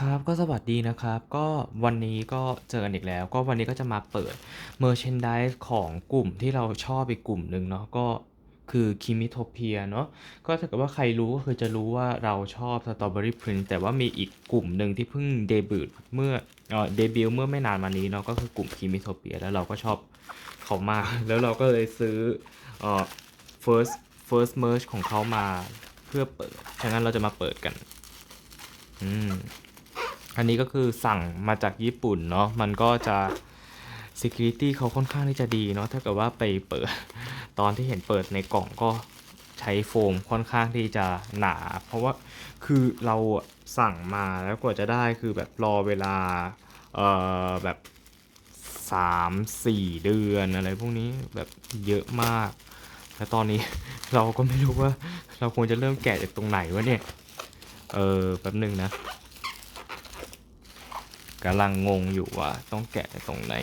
ครับก็สวัสดีนะครับ ก็วันนี้ก็เจอกันอีกแล้ว ก็วันนี้ก็จะมาเปิด Merchandise ของกลุ่มที่เราชอบอีกกลุ่มหนึ่งเนาะก็คือ Kimitopia เนาะก็ถ้าเกิดว่าใครรู้ก็คือจะรู้ว่าเราชอบ Strawberry Prince แต่ว่ามีอีกกลุ่มหนึ่งที่เพิ่งเดบิวต์เมื่อเออเดบิวต์เมื่อไม่นานมานี้เนาะก็คือกลุ่ม Kimitopia แล้วเราก็ชอบเขามากแล้วเราก็เลยซื้อเออ first first merge ของเขามาเพื่อเปิดฉะนั้นเราจะมาเปิดกันอืม อันนี้ก็คือสั่งมาจากญี่ปุ่นเนาะมันก็จะ security เขาค่อนข้างที่จะดีเนาะถ้าเกิดว่าไปเปิด ตอนที่เห็นเปิดในกล่องก็ใช้โฟมค่อนข้างที่จะหนา เพราะว่าคือเราสั่งมาแล้วกว่าจะได้คือแบบรอเวลาเอ่อแบบสามสี่เดือนอะไรพวกนี้แบบเยอะมาก แล้วตอนนี้เราก็ไม่รู้ว่าเราควรจะเริ่มแกะจากตรงไหนวะเนี่ย เออแป๊บหนึ่งนะ กำลังงงอยู่ว่าต้องแกะตรงไหน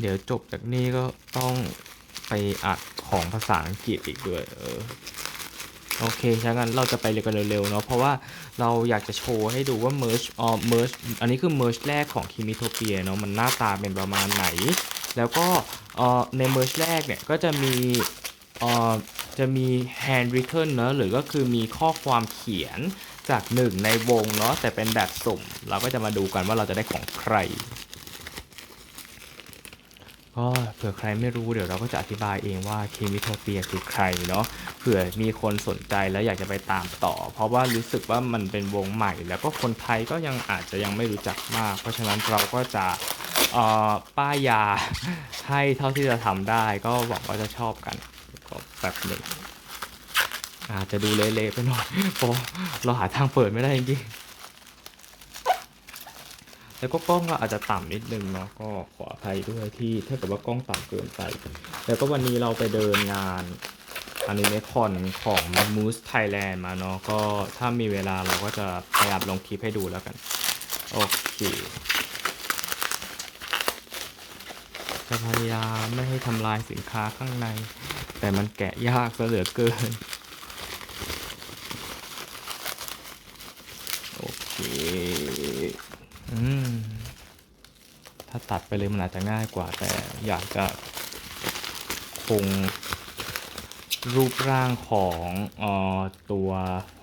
เดี๋ยวจบจากนี้ก็ต้องไปอัดของภาษาอังกฤษอีกด้วย เออ โอเคฉะนั้นเราจะไปเร็วกันเร็วๆเนาะ เพราะว่าเราอยากจะโชว์ให้ดูว่า merge อ๋อ merge อันนี้คือ merge แรกของ Kimitopia เนาะ มันหน้าตาเป็นประมาณไหน แล้วก็อ่อใน merge แรกเนี่ย ก็จะมีอ่อจะมี handwritten เนอะหรือก็คือมีข้อความเขียน จากหนึ่งในวงเนาะแต่เป็นแบบสุ่ม เราก็จะมาดูกันว่าเราจะได้ของใครก็เผื่อใครไม่รู้เดี๋ยวเราก็จะอธิบายเองว่าเคมิโทเปียคือใครเนาะเผื่อมีคนสนใจแล้วอยากจะไปตามต่อ เพราะว่ารู้สึกว่ามันเป็นวงใหม่ แล้วก็คนไทยก็ยังอาจจะยังไม่รู้จักมาก เพราะฉะนั้นเราก็จะอ่อป้ายยาให้เท่าที่จะทำได้ ก็หวังว่าจะชอบกันก็แบบหนึ่ง อาจจะดูเละๆไปหน่อยเพราะเราหาทางเปิดไม่ได้จริงๆแล้วก็กล้องเราอาจจะต่ำนิดนึงเนาะก็ขออภัยด้วยที่ถ้าเกิดว่ากล้องต่ำเกินไป แล้วก็วันนี้เราไปเดินงานอนิเมคอนของ m o o s Thailand มาเนาะก็ถ้ามีเวลาเราก็จะพยายามลงคลิปให้ดูแล้วกัน โอเคจะพยายามไม่ให้ทำลายสินค้าข้างใน แต่มันแกะยากซะเหลือเกิน โอเค อืม ถ้า ตัดไปเลยมันอาจจะง่ายกว่า แต่อยากจะคงรูปร่างของออตัว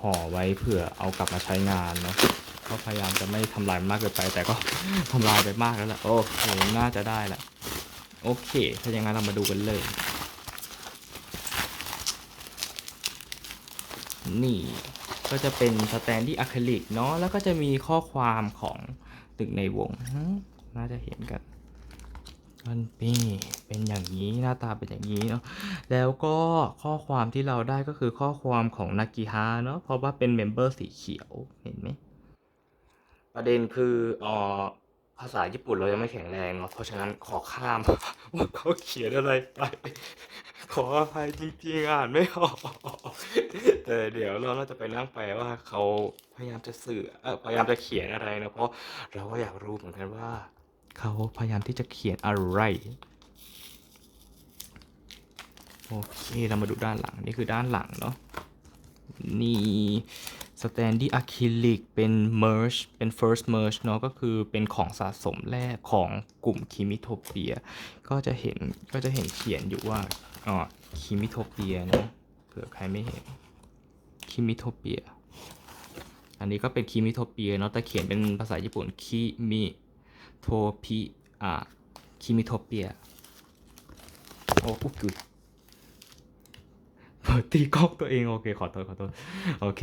ห่อไว้เผื่อเอากลับมาใช้งานเนาะก็พยายามจะไม่ทำลายมันมากเกินไป แต่ก็ทำลายไปมากแล้วแหละโอเคน่าจะได้แหละโอเค ถ้าอย่างนั้นเรามาดูกันเลย นี่ก็จะเป็นสแตนดี้อะคริลิกเนาะแล้วก็จะมีข้อความของตึกในวง น่าจะเห็นกันมันเป็นเป็นอย่างนี้หน้าตาเป็นอย่างนี้เนาะแล้วก็ข้อความที่เราได้ก็คือข้อความของนากิฮาเนาะเพราะว่าเป็นเมมเบอร์สีเขียวเห็นไหมประเด็นคืออ่อภาษาญี่ปุ่นเรายังไม่แข็งแรงเนาะเพราะฉะนั้นขอข้ามว่าเขาเขียนอะไรไปขออภัยจริงๆอ่านไม่ออกแต่เดี๋ยวเราน่าจะไปนั่งแปลว่าเขาพยายามจะสื่ออพยายามจะเขียนอะไรนะเพราะเราก็อยากรู้เหมือนกันว่า เขาพยายามที่จะเขียนอะไร โอเค เรามาดูด้านหลัง นี่คือด้านหลังเนาะ นี่สแตนดี้อะคริลิกเป็น merge เป็น first merge เนาะก็คือเป็นของสะสมแรกของกลุ่มคิมิโทเปีย ก็จะเห็นก็จะเห็นเขียนอยู่ว่าอ๋อคิมิโทเปียเนาะเผื่อใครไม่เห็นคิมิโทเปีย อันนี้ก็เป็นคิมิโทเปียเนาะแต่เขียนเป็นภาษาญี่ปุ่นคิมิ โทปิอะคิมิโทเปียโอ้อุกุยเปิดตีกล้องตัวเอง โอเค ขอโทษ ขอโทษ โอเค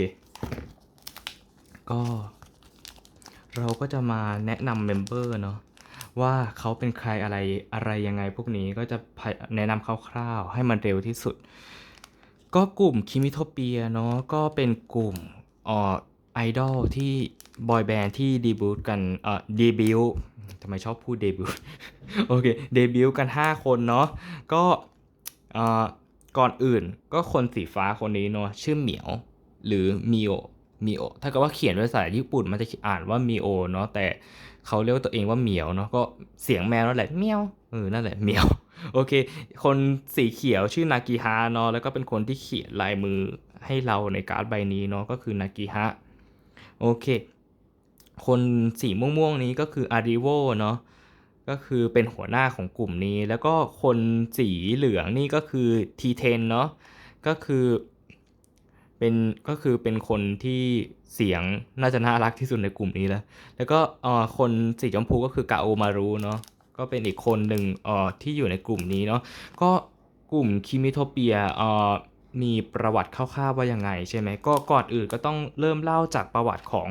ก็ เราก็จะมาแนะนำเมมเบอร์เนาะว่าเขาเป็นใครอะไรอะไรยังไงพวกนี้ก็จะแนะนำคร่าวๆ ให้มันเร็วที่สุด ก็กลุ่มคิมิโทเปียเนาะก็เป็นกลุ่มอ่อไอดอลที่บอยแบนด์ที่ดีบิวต์กันเอ่อดีบิวทำไมชอบพูดเดบิวต์โอเคเดบิวต์กัน 5 คนเนาะก็เอ่อก่อนอื่นก็คนสีฟ้าคนนี้เนาะชื่อเหมียวหรือมิโอมิโอถ้าเกิดว่าเขียนภาษาญี่ปุ่นมันจะอ่านว่ามิโอเนาะแต่เขาเรียกตัวเองว่าเหมียวเนาะก็เสียงแมวนั่นแหละเมียวเออนั่นแหละเหมียวโอเค คนสีเขียวชื่อนากิฮะเนาะแล้วก็เป็นคนที่เขียนลายมือให้เราในการ์ดใบนี้เนาะก็คือนากิฮะโอเค คนสีม่วงๆนี้ก็คืออาริโวเนาะก็คือเป็นหัวหน้าของกลุ่มนี้ แล้วก็คนสีเหลืองนี่ก็คือทีเทนเนาะก็คือเป็นก็คือเป็นคนที่เสียงน่าจะน่ารักที่สุดในกลุ่มนี้แล้ว แล้วก็เอ่อคนสีชมพูก็คือกาโอมารุเนาะก็เป็นอีกคนหนึ่งเอ่อที่อยู่ในกลุ่มนี้เนาะก็กลุ่มคิมิโทเปียเอ่อมีประวัติคร่าวๆว่ายังไงใช่ไหมก็ก่อนอื่นก็ต้องเริ่มเล่าจากประวัติของ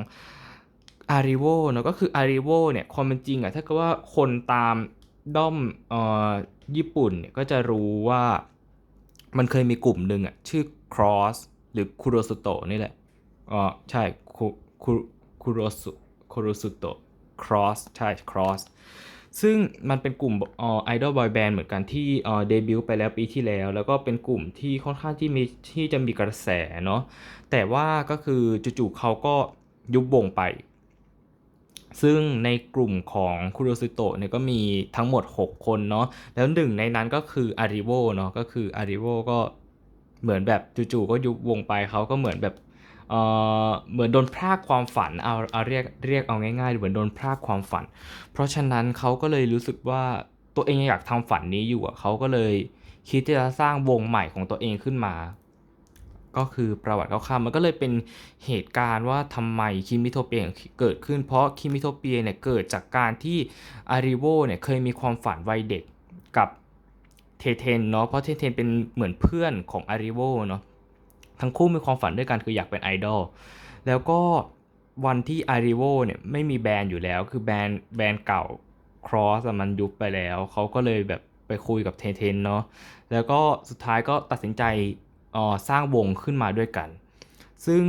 อาริโวเนาะก็คืออาริโวเนี่ยความเป็นจริงอะถ้าเกิดว่าคนตามด้อมเอ่อญี่ปุ่นเนี่ยก็จะรู้ว่ามันเคยมีกลุ่มหนึ่งอะชื่อ Cross หรือคุโรสุโตะนี่แหละอ๋อใช่คุคุคุโรสุคุโรสุโตะ cross ใช่ cross ซึ่งมันเป็นกลุ่มอ่อไอดอลบอยแบนด์เหมือนกันที่เดบิวต์ไปแล้วปีที่แล้ว แล้วก็เป็นกลุ่มที่ค่อนข้างที่มีที่จะมีกระแสเนาะแต่ว่าก็คือจู่ๆเขาก็ยุบวงไป ซึ่งในกลุ่มของคุโรสุโตะเนี่ยก็มีทั้งหมด 6 คนเนาะแล้วหนึ่งในนั้นก็คืออาริโวเนาะก็คืออาริโวก็เหมือนแบบจู่ๆก็ยุบวงไปเขาก็เหมือนแบบเอ่อเหมือนโดนพรากความฝันเอาเอาเรียกเรียกเอาง่ายๆเหมือนโดนพรากความฝัน เพราะฉะนั้นเขาก็เลยรู้สึกว่าตัวเองอยากทำฝันนี้อยู่อะเขาก็เลยคิดที่จะสร้างวงใหม่ของตัวเองขึ้นมา ก็คือประวัติคร่าวๆมันก็เลยเป็นเหตุการณ์ว่าทำไมคิมิโทเปียเกิดขึ้น เพราะคิมิโทเปียเนี่ยเกิดจากการที่อาริโวเนี่ยเคยมีความฝันวัยเด็กกับเทเทนเนาะเพราะเทเทนเป็นเหมือนเพื่อนของอาริโวเนาะทั้งคู่มีความฝันด้วยกันคืออยากเป็นไอดอลแล้วก็วันที่อาริโวเนี่ยไม่มีแบรนด์อยู่แล้ว คือแบรนด์แบรนด์เก่า Cross อะมันยุบไปแล้ว เขาก็เลยแบบไปคุยกับเทเทนเนาะแล้วก็สุดท้ายก็ตัดสินใจ สร้างวงขึ้นมาด้วยกัน ซึ่ง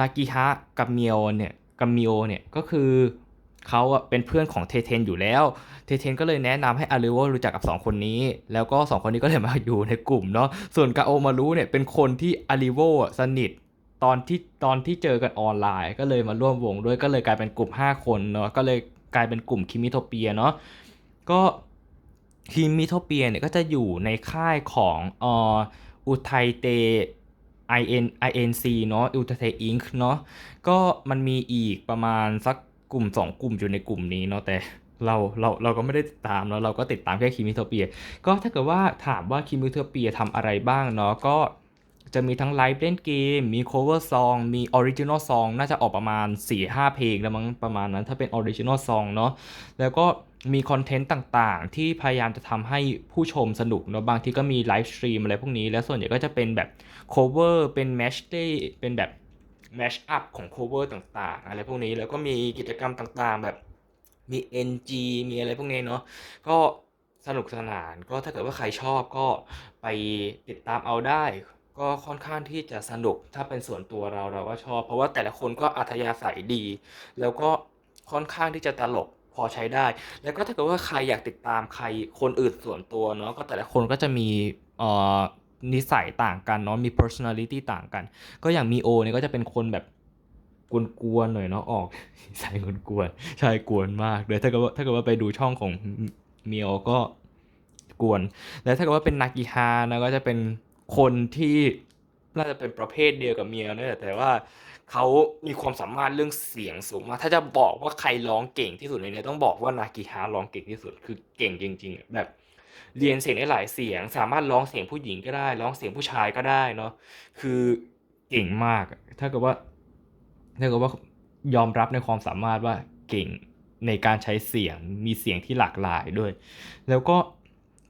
นากิฮะกับเมียวเนี่ยกับมิโอเนี่ยก็คือเขาเป็นเพื่อนของเทเทนอยู่แล้ว เทเทนก็เลยแนะนำให้อาริโวรู้จักกับ 2 คนนี้ แล้วก็ 2 คนนี้ก็เลยมาอยู่ในกลุ่มเนาะ ส่วนกาโอมารุเนี่ยเป็นคนที่อาริโวสนิทตอนที่ตอนที่เจอกันออนไลน์ ก็เลยมาร่วมวงด้วยก็เลยกลายเป็นกลุ่ม 5 คนเนาะ ก็เลยกลายเป็นกลุ่มคิมิโทเปียเนาะ ก็คิมิโทเปียเนี่ยก็จะอยู่ในค่ายของเอ่อ อุทัยเต IN INC เนาะอุทัยเตอิงค์เนาะก็มันมีอีกประมาณสักกลุ่ม 2 กลุ่มอยู่ในกลุ่มนี้เนาะแต่เราเราเราก็ไม่ได้ติดตามแล้วเราก็ติดตามแค่คิมิโทเปีย ก็ถ้าเกิดว่าถามว่าคิมิโทเปียทำอะไรบ้างเนาะก็ จะมีทั้งไลฟ์เล่นเกม มี cover song มี original song น่าจะออกประมาณ 4-5 เพลงแล้วมั้งประมาณนั้นถ้าเป็น original song เนาะแล้วก็มีคอนเทนต์ต่างๆ ที่พยายามจะทำให้ผู้ชมสนุกเนาะบางทีก็มีไลฟ์สตรีมอะไรพวกนี้ แล้วส่วนใหญ่ก็จะเป็นแบบ cover เป็น match day เป็นแบบ match up ของ cover ต่างๆ อะไรพวกนี้แล้วก็มีกิจกรรมต่างๆ แบบมี NG มีอะไรพวกนี้เนาะก็สนุกสนานก็ถ้าเกิดว่าใครชอบก็ไปติดตามเอาได้ ก็ค่อนข้างที่จะสนุกถ้าเป็นส่วนตัวเราเราก็ชอบ เพราะว่าแต่ละคนก็อัธยาศัยดี แล้วก็ค่อนข้างที่จะตลกพอใช้ได้ แล้วก็ถ้าเกิดว่าใครอยากติดตามใครคนอื่นส่วนตัวเนาะก็แต่ละคนก็จะมีเอ่อนิสัยต่างกันเนาะมี personality ต่างกัน ก็อย่างมีโอเนี่ยก็จะเป็นคนแบบกวนๆหน่อยเนาะออกใส่กวนๆใช่กวนมากเลยถ้าเกิดว่าถ้าเกิดว่าไปดูช่องของเมียวก็กวน แล้วถ้าเกิดว่าเป็นนากิฮานะก็จะเป็น คนที่น่าจะเป็นประเภทเดียวกับเมียวนั่นแหละแต่ว่าเขามีความสามารถเรื่องเสียงสูงมาก ถ้าจะบอกว่าใครร้องเก่งที่สุดในนี้ต้องบอกว่านากิฮาร้องเก่งที่สุด คือเก่งจริงๆอะแบบ เรียนเสียงได้หลายเสียง สามารถร้องเสียงผู้หญิงก็ได้ ร้องเสียงผู้ชายก็ได้เนาะ คือเก่งมากอะถ้าเกิดว่า ถ้าเกิดว่ายอมรับในความสามารถว่าเก่งในการใช้เสียง มีเสียงที่หลากหลายด้วย แล้วก็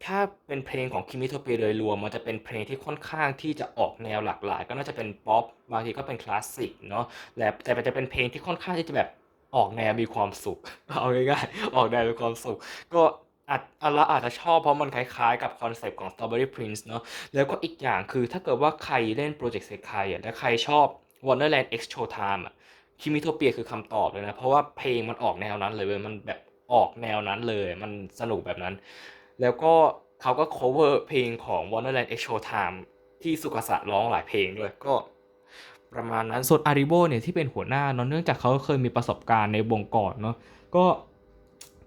ถ้าเป็นเพลงของคิมิโทเปโดยรวม มันจะเป็นเพลงที่ค่อนข้างที่จะออกแนวหลากหลาย ก็น่าจะเป็นป๊อปบางทีก็เป็นคลาสสิกเนาะและแต่มันจะเป็นเพลงที่ค่อนข้างที่จะแบบออกแนวมีความสุขเอาง่ายๆออกแนวมีความสุข ก็อาจอะเราอาจจะชอบเพราะมันคล้ายๆกับคอนเซปต์ของ Strawberry Prince เนาะแล้วก็อีกอย่างคือถ้าเกิดว่าใครเล่นโปรเจกต์เซคายอะและใครชอบ Wonderland X Showtime อะคิมิโทเปียคือคำตอบเลยนะ เพราะว่าเพลงมันออกแนวนั้นเลยมันแบบออกแนวนั้นเลย มันสนุกแบบนั้น แล้วก็เขาก็ cover เพลงของ Wonderland X Showtime ที่สุกษะร้องหลายเพลงด้วยก็ประมาณนั้นส่วนอาริโบเนี่ยที่เป็นหัวหน้าเนาะเนื่องจากเขาเคยมีประสบการณ์ในวงก่อนเนาะก็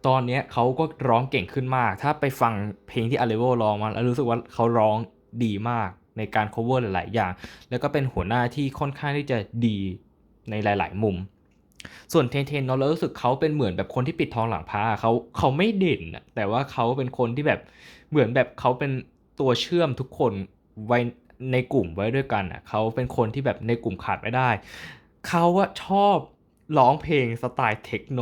ตอนนี้เขาก็ร้องเก่งขึ้นมาก ถ้าไปฟังเพลงที่อาริโบร้องมาแล้วรู้สึกว่าเขาร้องดีมากในการ cover หลาย ๆ อย่าง แล้วก็เป็นหัวหน้าที่ค่อนข้างที่จะดีในหลาย ๆ มุม ส่วนเทนเทนเนาะเรารู้สึกเขาเป็นเหมือนแบบคนที่ปิดทองหลังพระเขาเขาไม่เด่นอะแต่ว่าเขาเป็นคนที่แบบเหมือนแบบเขาเป็นตัวเชื่อมทุกคนไว้ในกลุ่มไว้ด้วยกันอะเขาเป็นคนที่แบบในกลุ่มขาดไม่ได้เขาอะชอบร้องเพลงสไตล์เทคโน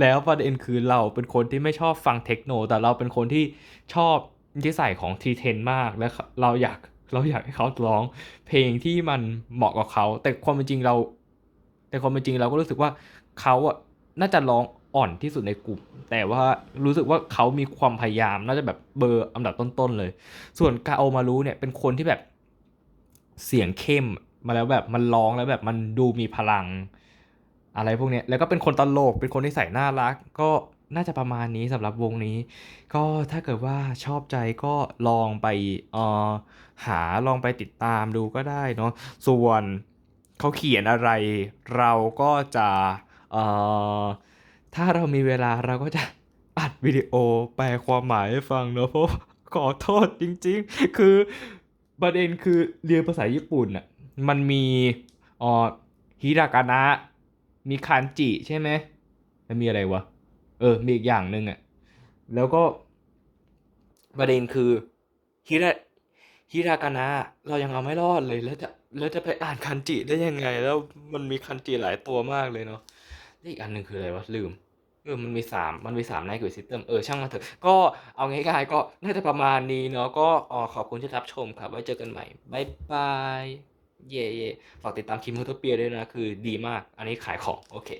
แล้วประเด็นคือเราเป็นคนที่ไม่ชอบฟังเทคโน แต่เราเป็นคนที่ชอบนิสัยของทีเทนมาก และเราอยากเราอยากให้เขาร้องเพลงที่มันเหมาะกับเขา แต่ความเป็นจริงเรา แต่ความเป็นจริงเราก็รู้สึกว่าเขาอะน่าจะร้องอ่อนที่สุดในกลุ่ม แต่ว่ารู้สึกว่าเขามีความพยายามน่าจะแบบเบอร์อันดับต้นๆเลย ส่วนกาโอมารู้เนี่ยเป็นคนที่แบบเสียงเข้มมาแล้วแบบมันร้องแล้วแบบมันดูมีพลัง อะไรพวกเนี้ยแล้วก็เป็นคนตลกเป็นคนที่ใส่น่ารัก ก็น่าจะประมาณนี้สำหรับวงนี้ ก็ถ้าเกิดว่าชอบใจก็ลองไปเออหาลองไปติดตามดูก็ได้เนาะส่วน เขาเขียนอะไร เราก็จะเอ่อถ้าเรามีเวลาเราก็จะอัดวิดีโอแปลความหมายให้ฟังเนาะเพราะขอโทษจริง ๆ คือประเด็นคือเรียนภาษาญี่ปุ่นอะมันมีออฮิรากานะ มีคันจิใช่ไหมแล้วมีอะไรวะ เออ มีอีกอย่างหนึ่งอะแล้วก็ประเด็นคือฮิรา ฮิรากานะเรายังเอาไม่รอดเลยแล้วจะแล้วจะไปอ่านคันจิได้ยังไง แล้วมันมีคันจิหลายตัวมากเลยเนาะแล้วอีกอันหนึ่งคืออะไรวะลืมเออมันมีสามมันมีสามในกุยซิสเต็มเออช่างมันเถอะก็เอาง่ายๆก็น่าจะประมาณนี้เนาะก็อ๋อขอบคุณที่รับชมครับ ไว้เจอกันใหม่บายบายเย่เย่ฝากติดตามคิมมูโทเปียด้วยนะ คือดีมาก อันนี้ขายของ โอเค